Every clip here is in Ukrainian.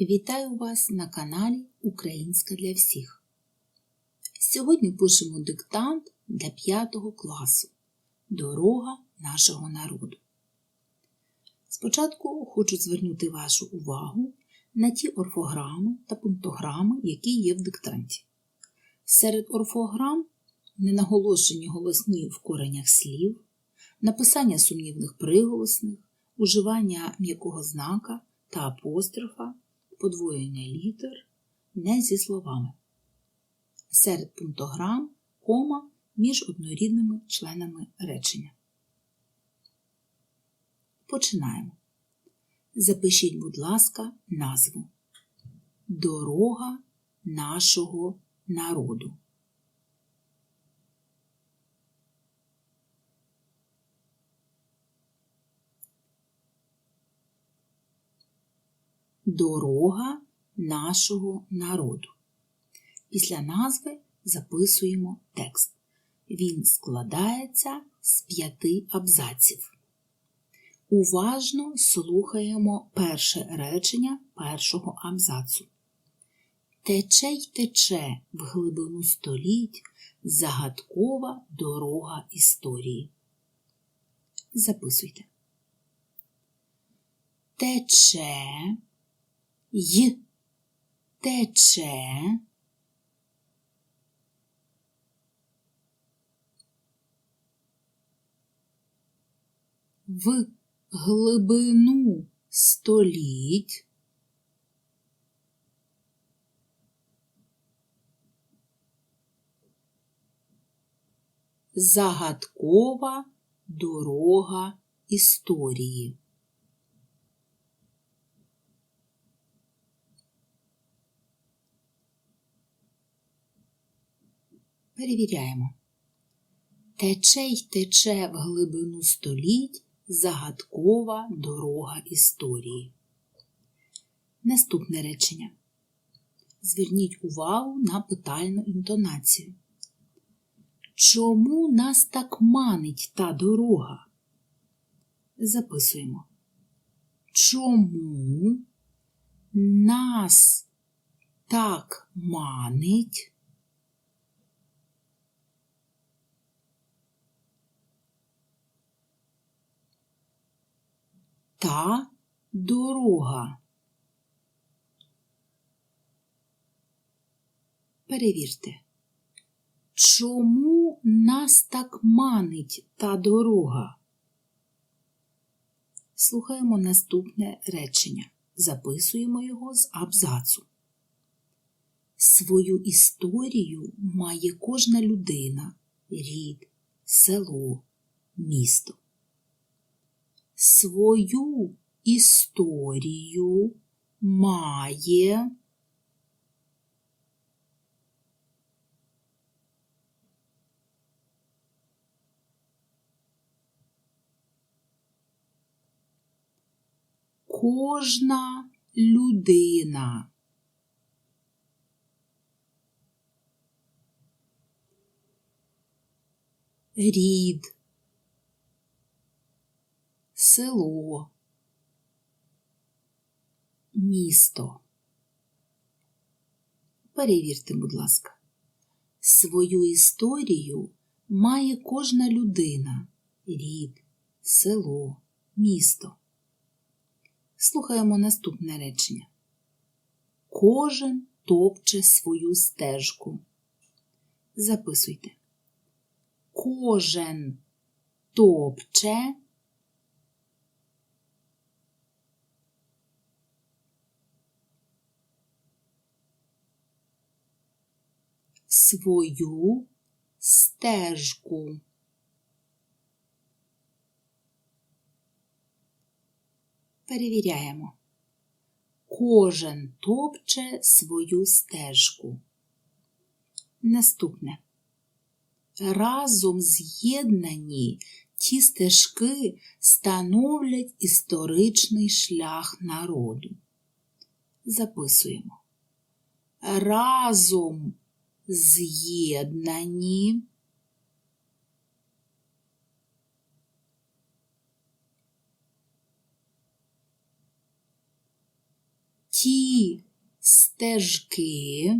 Вітаю вас на каналі Українська для всіх. Сьогодні пишемо диктант для 5 класу Дорога нашого народу. Спочатку хочу звернути вашу увагу на ті орфограми та пунктограми, які є в диктанті. Серед орфограм ненаголошені голосні в коренях слів, написання сумнівних приголосних, уживання м'якого знака та апострофа, подвоєння літер не зі словами. Серед пунктограм кома між однорідними членами речення. Починаємо. Запишіть, будь ласка, назву Дорога нашого народу. Дорога нашого народу. Після назви записуємо текст. Він складається з п'яти абзаців. Уважно слухаємо перше речення першого абзацу. Тече й тече в глибину століть загадкова дорога історії. Записуйте. Тече й тече. В глибину століть загадкова дорога історії. Перевіряємо. Тече й тече в глибину століть загадкова дорога історії. Наступне речення. Зверніть увагу на питальну інтонацію. Чому нас так манить та дорога? Записуємо. Чому нас так манить? Та дорога. Перевірте. Чому нас так манить та дорога? Слухаємо наступне речення. Записуємо його з абзацу. Свою історію має кожна людина, рід, село, місто. Свою історію має кожна людина. Рід, село, місто. Перевірте, будь ласка, свою історію має кожна людина, рід, село, місто. Слухаємо наступне речення. Кожен топче свою стежку. Записуйте. Кожен топче свою стежку. Перевіряємо. Кожен топче свою стежку. Наступне. Разом з'єднані ті стежки становлять історичний шлях народу. Записуємо. Разом з'єднані. Ті стежки,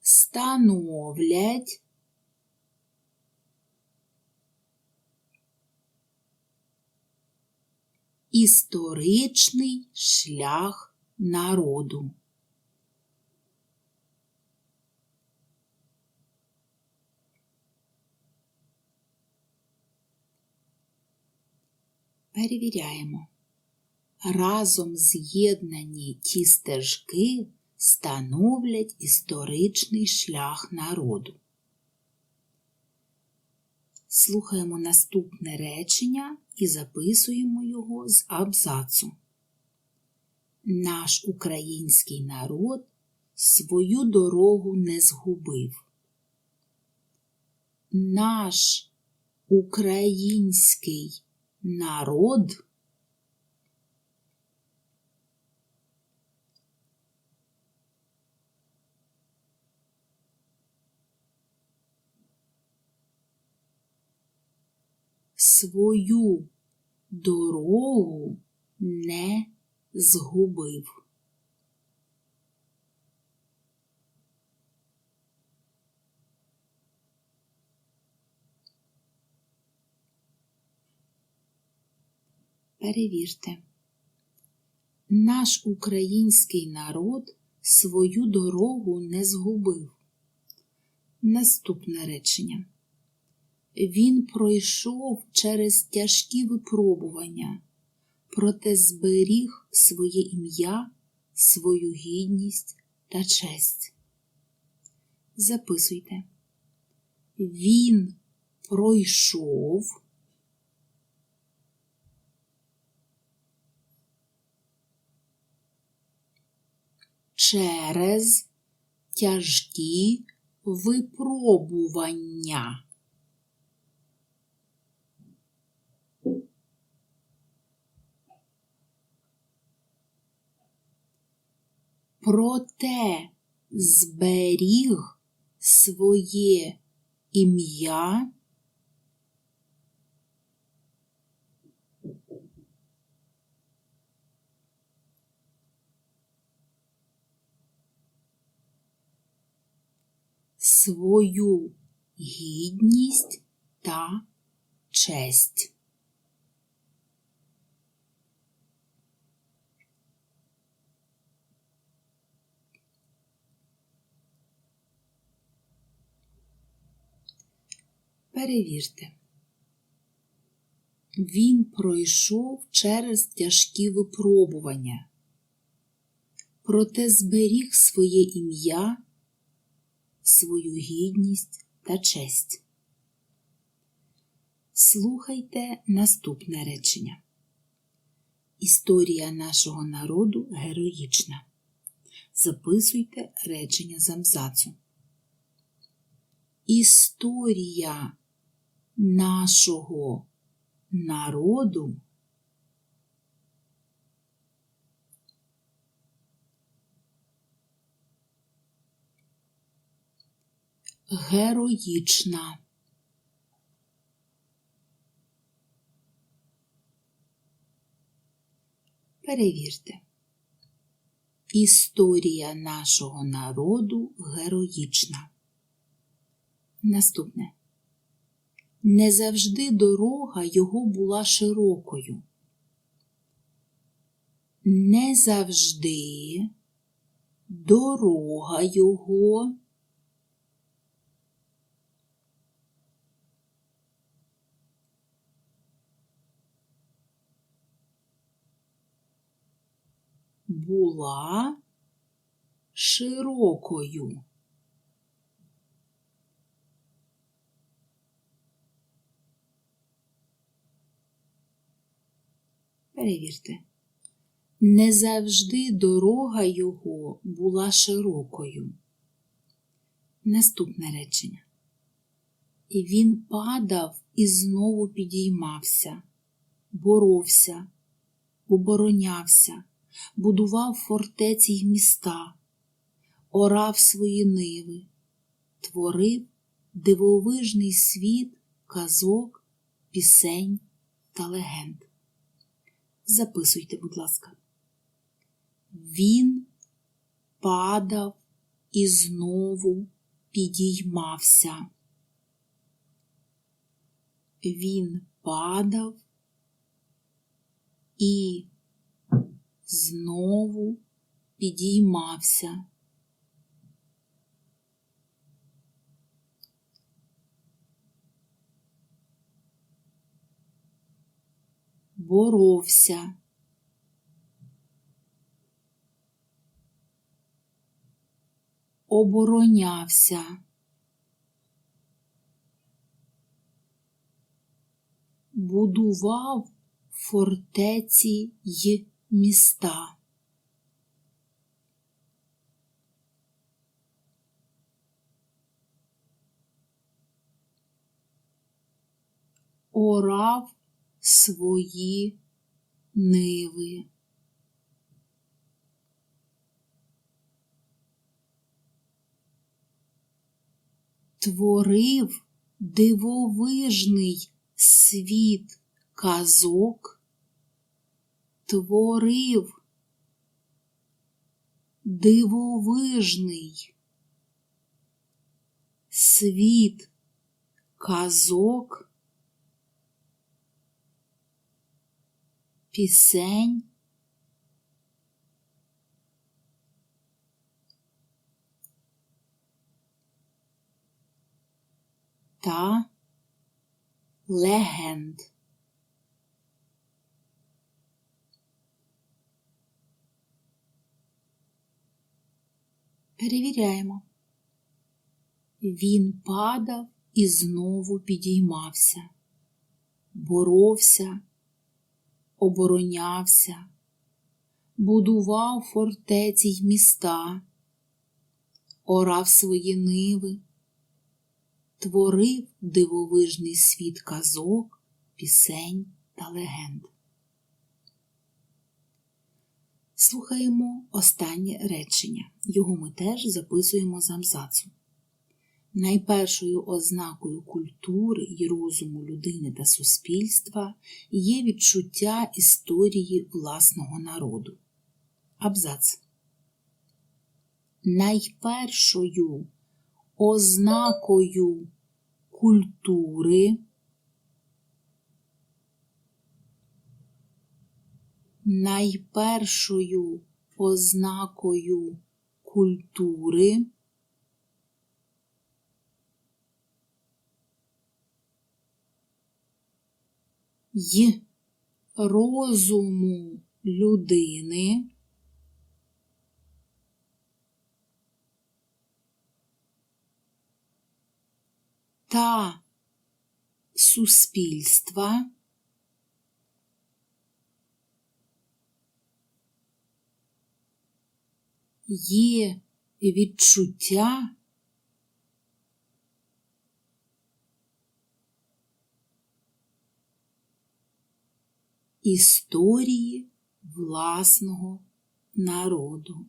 становлять історичний шлях народу. Перевіряємо. Разом з'єднані ті стежки становлять історичний шлях народу. Слухаємо наступне речення і записуємо його з абзацу. Наш український народ свою дорогу не згубив. Наш український народ свою дорогу не згубив. Перевірте. Наш український народ свою дорогу не згубив. Наступне речення. Він пройшов через тяжкі випробування, проте зберіг своє ім'я, свою гідність та честь. Записуйте. Він пройшов через тяжкі випробування. Проте зберіг своє ім'я свою гідність та честь. Перевірте. Він пройшов через тяжкі випробування, проте зберіг своє ім'я свою гідність та честь. Слухайте наступне речення. Історія нашого народу героїчна. Записуйте речення з абзацу. Історія нашого народу героїчна. Перевірте. Історія нашого народу героїчна. Наступне. Не завжди дорога його була широкою. Не завжди дорога його була широкою. Перевірте. Не завжди дорога його була широкою. Наступне речення. І він падав і знову підіймався, боровся, оборонявся, будував фортеці й міста, орав свої ниви, творив дивовижний світ казок, пісень та легенд. Записуйте, будь ласка. Він падав і знову підіймався. Він падав і знову підіймався. Боровся. Оборонявся. Будував фортеці й міста. Орав свої ниви. Творив дивовижний світ казок, творив дивовижний світ казок, пісень. Та легенд. Перевіряємо. Він падав і знову підіймався, боровся, оборонявся, будував фортеці й міста, орав свої ниви, творив дивовижний світ казок, пісень та легенд. Слухаємо останнє речення. Його ми теж записуємо з абзацу. Найпершою ознакою культури і розуму людини та суспільства є відчуття історії власного народу. Абзац. Найпершою ознакою культури найпершою ознакою культури й розуму людини. Та суспільства. Є відчуття історії власного народу.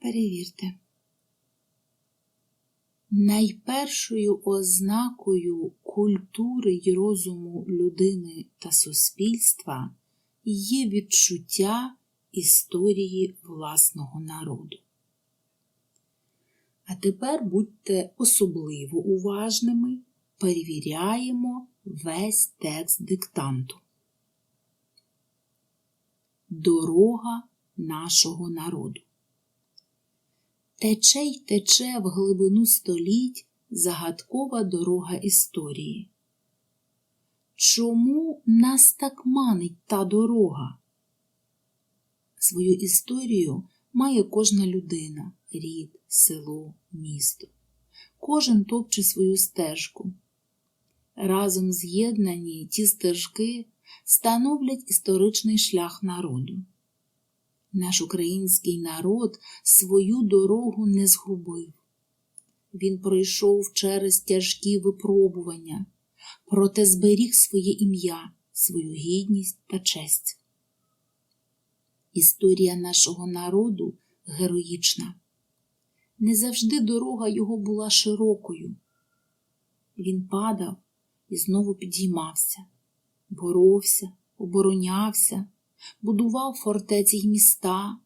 Перевірте. Найпершою ознакою культури й розуму людини та суспільства є відчуття історії власного народу. А тепер будьте особливо уважними, перевіряємо весь текст диктанту. Дорога нашого народу. Тече й тече в глибину століть загадкова дорога історії. Чому нас так манить та дорога? Свою історію має кожна людина, рід, село, місто. Кожен топче свою стежку. Разом з'єднані ті стежки становлять історичний шлях народу. Наш український народ свою дорогу не згубив. Він пройшов через тяжкі випробування, проте зберіг своє ім'я, свою гідність та честь. Історія нашого народу героїчна. Не завжди дорога його була широкою. Він падав і знову підіймався, боровся, оборонявся, будував фортеці й міста,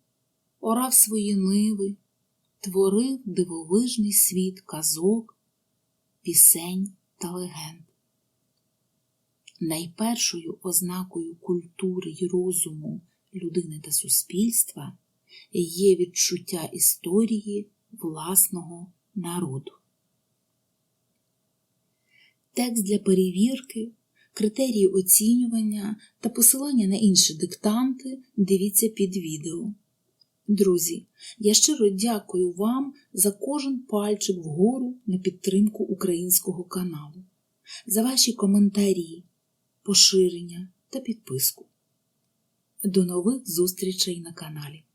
орав свої ниви, творив дивовижний світ казок, пісень та легенд. Найпершою ознакою культури й розуму людини та суспільства є відчуття історії власного народу. Текст для перевірки, критерії оцінювання та посилання на інші диктанти дивіться під відео. Друзі, я щиро дякую вам за кожен пальчик вгору на підтримку українського каналу, за ваші коментарі, поширення та підписку. До нових зустрічей на каналі.